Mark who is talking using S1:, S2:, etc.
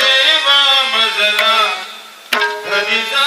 S1: देवा मजला हरिदा